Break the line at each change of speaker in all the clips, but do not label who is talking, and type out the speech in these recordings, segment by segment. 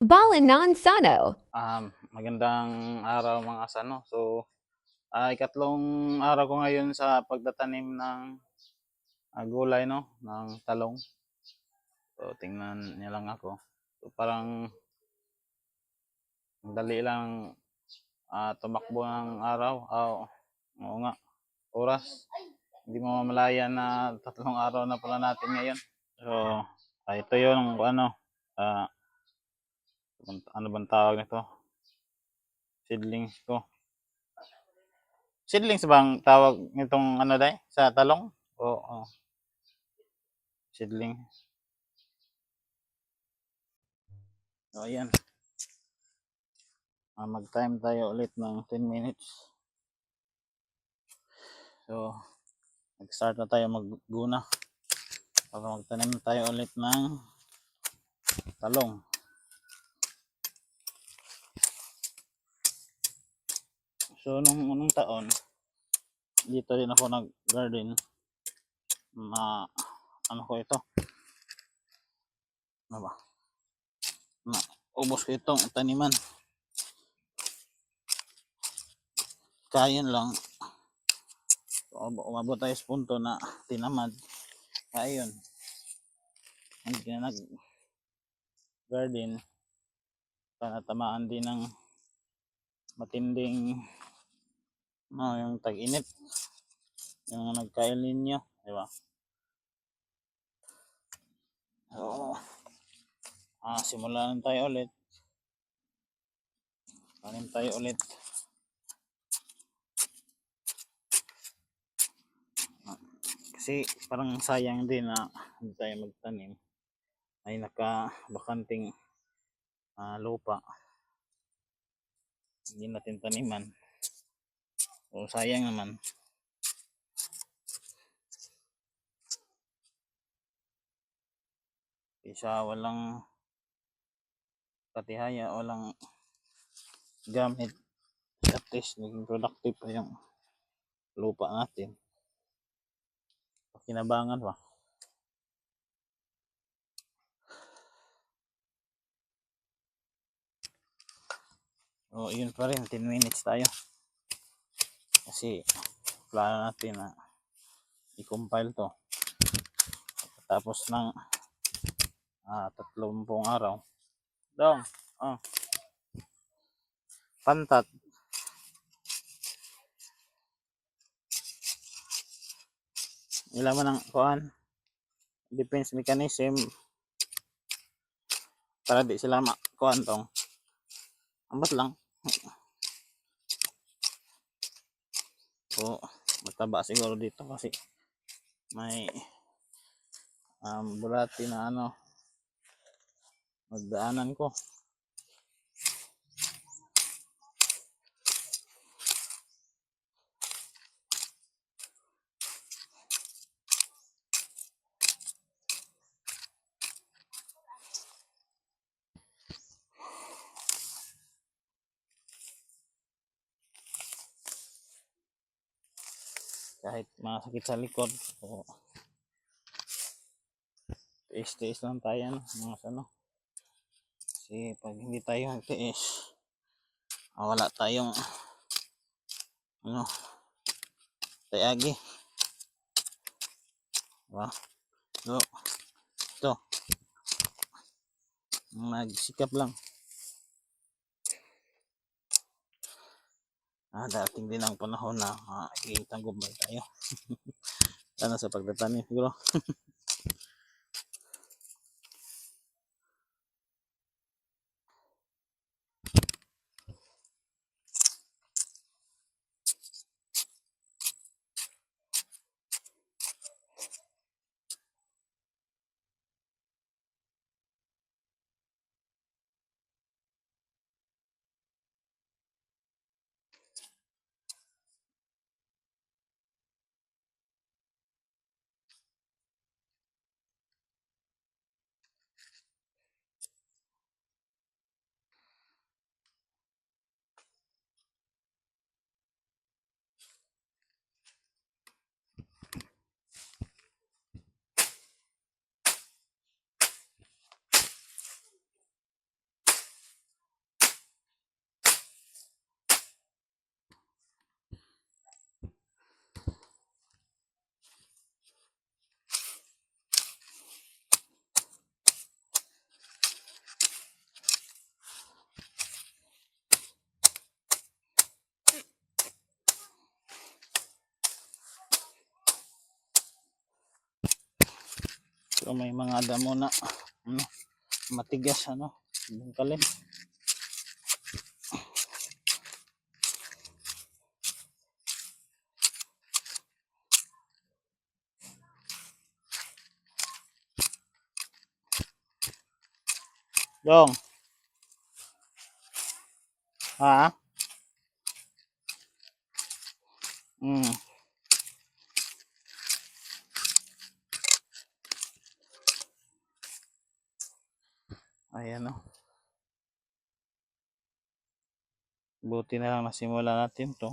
Balanan Sano.
Um, magandang araw mga asano. So, ah, ikatlong araw ko ngayon sa pagtatanim ng ah, gulay, no? Ng talong. So, tingnan niya lang ako. So, parang ang dali lang ah, tumakbo ng araw. Ah, oo nga, oras. Hindi mo mamalayan na tatlong araw na pala natin ngayon. So, ah, ito yung ano, ah, ano bang tawag nito? Seedlings ko. Seedlings bang tawag nitong ano dai sa talong? O oh, seedling. So ayan. Ah, mag-time tayo ulit ng 10 minutes. So, mag-start na tayo magguna. Para magtanim tayo ulit ng talong. So, nung unang taon, dito din ako nag-garden. Ma, ano ko ito? Ano ba? Na, ubos ko itong taniman. Kayan lang. So, abo- umabot tayo sa punto na tinamad. Kaya yun. Hindi na nag garden. Panatamaan din ng matinding no, yung tag-init. Yung nagka-El Nino, di? So, ah, simulan tayo ulit. Tanim tayo ulit. Kasi parang sayang din na hindi tayo magtanim. Ay naka-bakanting ah, lupa. Hindi natin taniman. O sayang naman. Isa walang katihaya, walang gamit. At least naging productive pa yung lupa natin. Pakinabangan pa. O yun pa rin, 10 minutes tayo. Kasi plano natin na i-compile to. Tapos ng ah, 30 araw. Dong, oh. Pantat. Ilan man ang kuan? Defense mechanism para di sila makuan tong. Ambat lang. So, mataba siguro dito kasi may um, bulati na ano magdaanan ko. Kahit masakit sa likod. So tiis-tiis lang tayo no, mga ano kasi pag hindi tayo tiis ah, wala tayong ano tayagi. Diba? So ito. Magsikap lang ah, dating din ang panahon na ah, itanggumbay tayo. Sana sa pagtatanim siguro So may mga damo na ano, matigas ano, yung kalim. Dong. Ha? Hmm. Ayan o. Buti na lang nasimula natin to.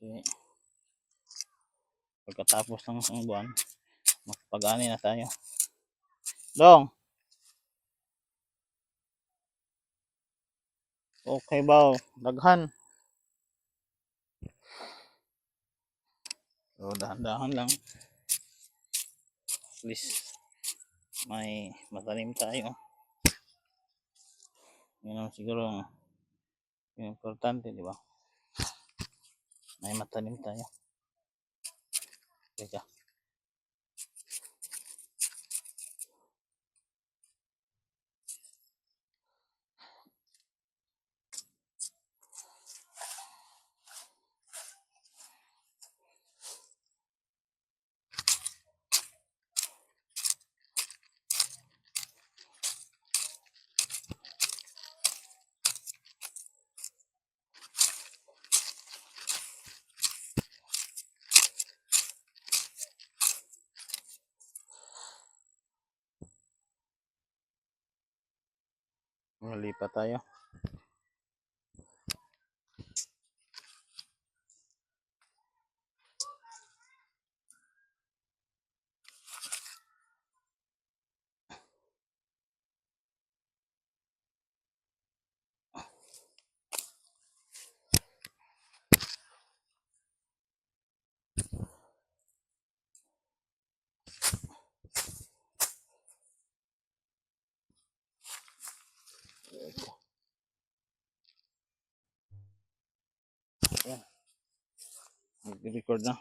Kasi pagkatapos ng isang buwan, makapag-ani na tayo. Dong! Okay ba? Daghan. So, dahan-dahan lang. At least, may matalim tayo. Yun ang siguro yung importante, di ba? May matalim tayo. Teka. Malipat tayo. Record now.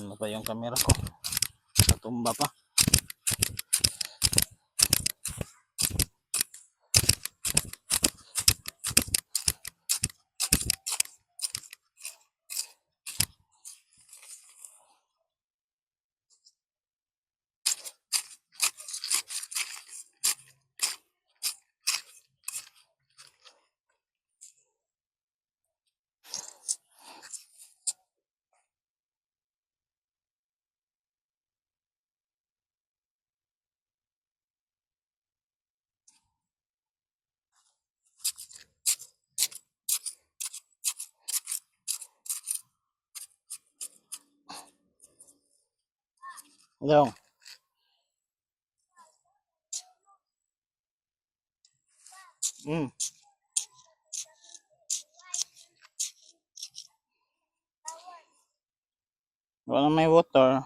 Mag-record na. Yung camera ko? Natumba pa. Dong. Mm. Wala may water.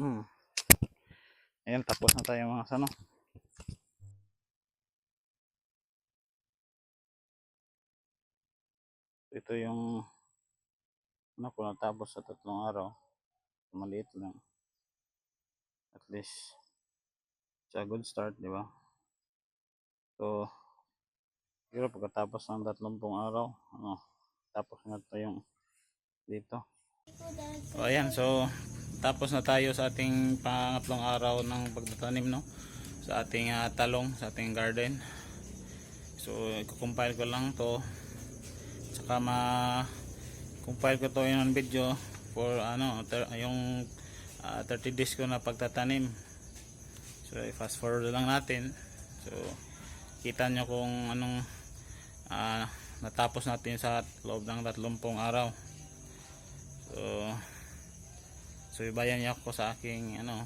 Mm. Ayan, tapos na tayo mga sano. Ito yung ano ko natapos sa tatlong araw. Maliit lang. At least it's a good start, di ba? So, siguro pagkatapos ng tatlong araw, ano, tapos na ito yung dito. So, ayan. So, tapos na tayo sa ating pangatlong araw ng pagtatanim, no? Sa ating ah, talong, sa ating garden. So, i-compile ko lang to. Saka ma compile ko to in video for ano yung ah, 30 days ko na pagtatanim. So fast forward lang natin. So kita nyo kung anong ah, natapos natin sa loob ng 30 araw. So so ibayan niyo ako sa aking ano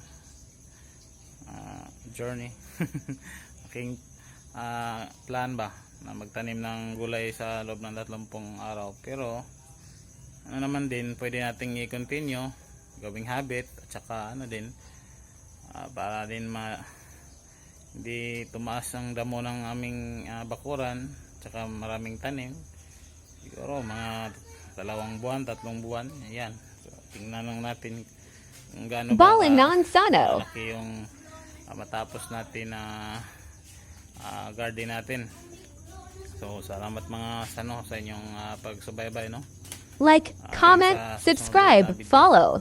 ah, journey. aking ah, plan ba na magtanim ng gulay sa loob ng 30 araw. Pero ano naman din pwede nating i-continue gawing habit at saka ano din ah, para din ma hindi tumaas ang damo ng aming ah, bakuran at saka maraming tanim siguro mga dalawang buwan, tatlong buwan ayan so, tingnan lang natin kung gaano ba
non-sano.
malaki yung ah, matapos natin na ah, garden natin. So salamat mga sano sa inyong ah, pagsubaybay no?
Like,
Ah,
comment, subscribe, follow.